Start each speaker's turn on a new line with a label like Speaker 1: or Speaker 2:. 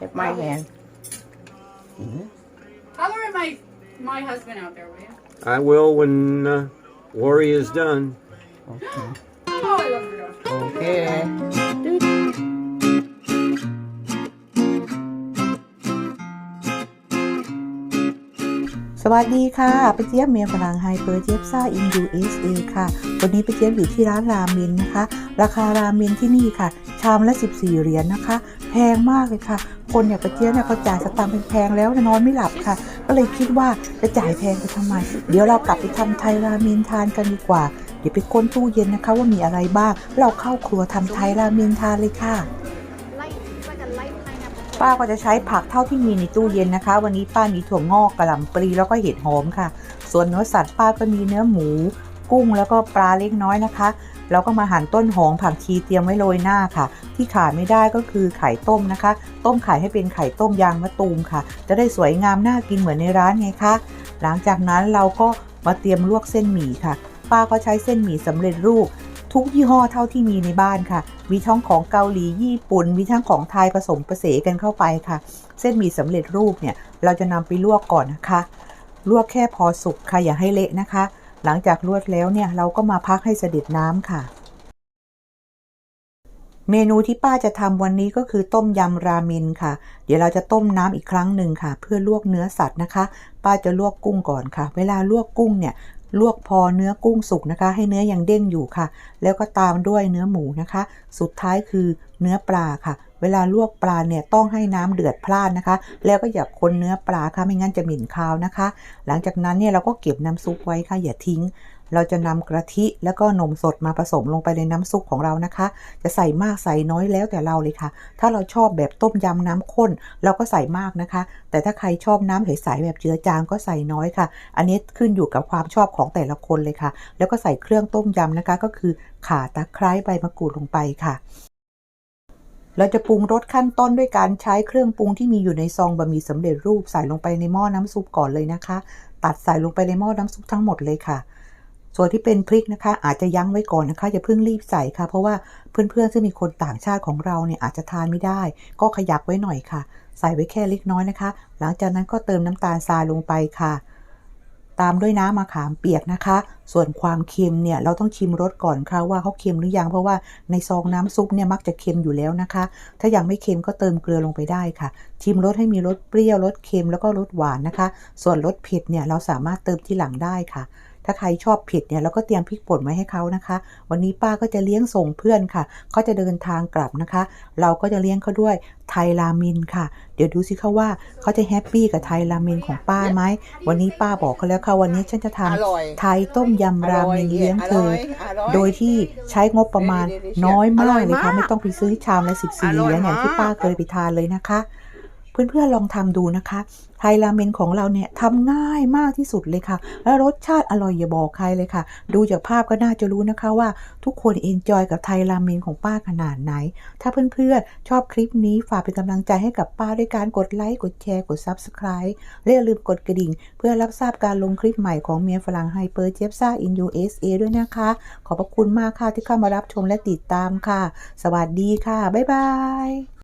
Speaker 1: Take my hand.
Speaker 2: Color my my husband out there, will you?
Speaker 3: I will when uh, Lori is done.
Speaker 1: Okay.
Speaker 2: Oh, I love your dog.
Speaker 1: Okay.
Speaker 4: สวัสดีค่ะป้าเจี๊ยบเมียฝรั่งไฮเปอร์เจี๊ยบซ่าอิน USA ค่ะ วันนี้ป้าเจี๊ยบอยู่ที่ร้านราเมนนะคะ ราคาราเมนที่นี่ค่ะ ชามละ 14 เหรียญนะคะ แพงมากเลยค่ะ คนอย่างป้าเจี๊ยบเนี่ยเขาจ่ายสตางค์แพงๆแล้วนอนไม่หลับค่ะ ก็เลยคิดว่าจะจ่ายแพงไปทำไม เดี๋ยวเรากลับไปทำไทยราเมนทานกันดีกว่า เดี๋ยวไปค้นตู้เย็นนะคะว่ามีอะไรบ้าง เราเข้าครัวทำไทยราเมนทานเลยค่ะ ป้าก็จะใช้ผักเท่าที่มีในตู้เย็นนะคะ วันนี้ป้ามีถั่วงอกกระหล่ำปลีแล้วก็เห็ดหอมค่ะ ส่วนเนื้อสัตว์ป้าก็มีเนื้อหมู กุ้งแล้วก็ปลาเล็กน้อยนะคะแล้วก็มาหั่นต้นหอมผักชีเตรียมไว้โรยหน้าค่ะ ที่ขาดไม่ได้ก็คือไข่ต้มนะคะ ต้มไข่ให้เป็นไข่ต้มยางมะตูมค่ะ จะได้สวยงามน่ากินเหมือนในร้านไงคะหลังจากนั้นเราก็มาเตรียมลวกเส้นหมี่ค่ะ ป้าก็ใช้เส้นหมี่สำเร็จรูป ทุกยี่ห้อเท่าที่มีในบ้านค่ะ มีทั้งของเกาหลีญี่ปุ่น มีทั้งของไทยผสมผสานกันเข้าไปค่ะ เส้นหมี่สำเร็จรูปเนี่ยเราจะนำไปลวกก่อนนะคะ ลวกแค่พอสุกค่ะอย่าให้เละนะคะ หลังจากลวกแล้วเนี่ยเราก็มาพักให้เสด็จน้ำค่ะ เมนูที่ป้าจะทำวันนี้ก็คือต้มยำราเมนค่ะ เดี๋ยวเราจะต้มน้ำอีกครั้งหนึ่งค่ะ เพื่อลวกเนื้อสัตว์นะคะ ป้าจะลวกกุ้งก่อนค่ะ เวลาลวกกุ้งเนี่ย ลวกพอเนื้อกุ้งสุกนะคะ ให้เนื้อยังเด้งอยู่ค่ะ แล้วก็ตามด้วยเนื้อหมูนะคะ สุดท้ายคือเนื้อปลาค่ะ เวลาลวกปลาเนี่ยต้องให้น้ำเดือดพล่านนะคะ แล้วก็อย่าคนเนื้อปลาค่ะไม่งั้นจะหม็นคาวนะคะ หลังจากนั้นเนี่ยเราก็เก็บน้ำซุปไว้ค่ะอย่าทิ้ง เราจะนำกะทิแล้วก็นมสดมาผสมลงไปในน้ำซุปของเรานะคะ จะใส่มากใส่น้อยแล้วแต่เราเลยค่ะ ถ้าเราชอบแบบต้มยำน้ำข้น เราก็ใส่มากนะคะ แต่ถ้าใครชอบน้ำใสๆแบบเจือจางก็ใส่น้อยค่ะ อันนี้ขึ้นอยู่กับความชอบของแต่ละคนเลยค่ะ แล้วก็ใส่เครื่องต้มยำนะคะ ก็คือข่าตะไคร้ใบมะกรูดลงไปค่ะเราจะปรุงรสขั้นต้นด้วยการใช้เครื่องปรุงที่มีอยู่ในซองบะหมี่สำเร็จรูปใส่ลงไปในหม้อน้ำซุปก่อนเลยนะคะ ตัดใส่ลงไปในหม้อน้ำซุปทั้งหมดเลยค่ะ ส่วนที่เป็นพริกนะคะ อาจจะยั้งไว้ก่อนนะคะอย่าเพิ่งรีบใส่ค่ะ เพราะว่าเพื่อนๆซึ่งมีคนต่างชาติของเราเนี่ยอาจจะทานไม่ได้ ก็ขยักไว้หน่อยค่ะ ใส่ไว้แค่เล็กน้อยนะคะ หลังจากนั้นก็เติมน้ำตาลทรายลงไปค่ะ ตามด้วยน้ำมะขามเปียกนะคะ ส่วนความเค็มเนี่ยเราต้องชิมรสก่อนค่ะว่าเขาเค็มหรือยังเพราะว่าในซองน้ำซุปเนี่ยมักจะเค็มอยู่แล้วนะคะ ถ้ายังไม่เค็มก็เติมเกลือลงไปได้ค่ะ ชิมรสให้มีรสเปรี้ยวรสเค็มแล้วก็รสหวานนะคะ ส่วนรสเผ็ดเนี่ยเราสามารถเติมที่หลังได้ค่ะ ถ้าใครชอบเผ็ดเนี่ยเราก็เตรียมพริกป่นไว้ให้เขานะคะ วันนี้ป้าก็จะเลี้ยงส่งเพื่อนค่ะเขาจะเดินทางกลับนะคะ เราก็จะเลี้ยงเขาด้วยไทยราเมนค่ะ เดี๋ยวดูสิคะว่าเขาจะแฮปปี้กับไทยราเมนของป้าไหมวันนี้ป้าบอกเขาแล้วค่ะวันนี้ฉันจะทำ
Speaker 1: อร่อย
Speaker 4: ไทยต้มยำราเมนเลี้ยงเธอ
Speaker 1: อร่อยอร่อย
Speaker 4: โดยที่ใช้งบประมาณ
Speaker 1: เดี๋ยวๆๆ
Speaker 4: น้อยมาก
Speaker 1: อร่อย
Speaker 4: เลยค่ะ
Speaker 1: มาก
Speaker 4: ไม่ต้องไปซื้อชามละสิบสี่
Speaker 1: อ
Speaker 4: เห
Speaker 1: ร่อย
Speaker 4: รียญอย่างที่
Speaker 1: มาก
Speaker 4: ป้าเคยไปทานเลยนะคะ เพื่อนๆลองทำดูนะคะไทยราเมนของเราเนี่ยทำง่ายมากที่สุดเลยค่ะ และรสชาติอร่อยอย่าบอกใครเลยค่ะ ดูจากภาพก็น่าจะรู้นะคะว่าทุกคนเอนจอยกับไทยราเมนของป้าขนาดไหน ถ้าเพื่อนๆ ชอบคลิปนี้ฝากเป็นกำลังใจให้กับป้าด้วยการกดไลค์กดแชร์กด Subscribe และอย่าลืมกดกระดิ่ง เพื่อรับทราบการลงคลิปใหม่ของเมียฝรั่งไฮเปอร์เจฟซ่าอิน USA ด้วยนะคะ ขอบพระคุณมากค่ะที่เข้ามารับชมและติดตามค่ะ สวัสดีค่ะบ๊ายบาย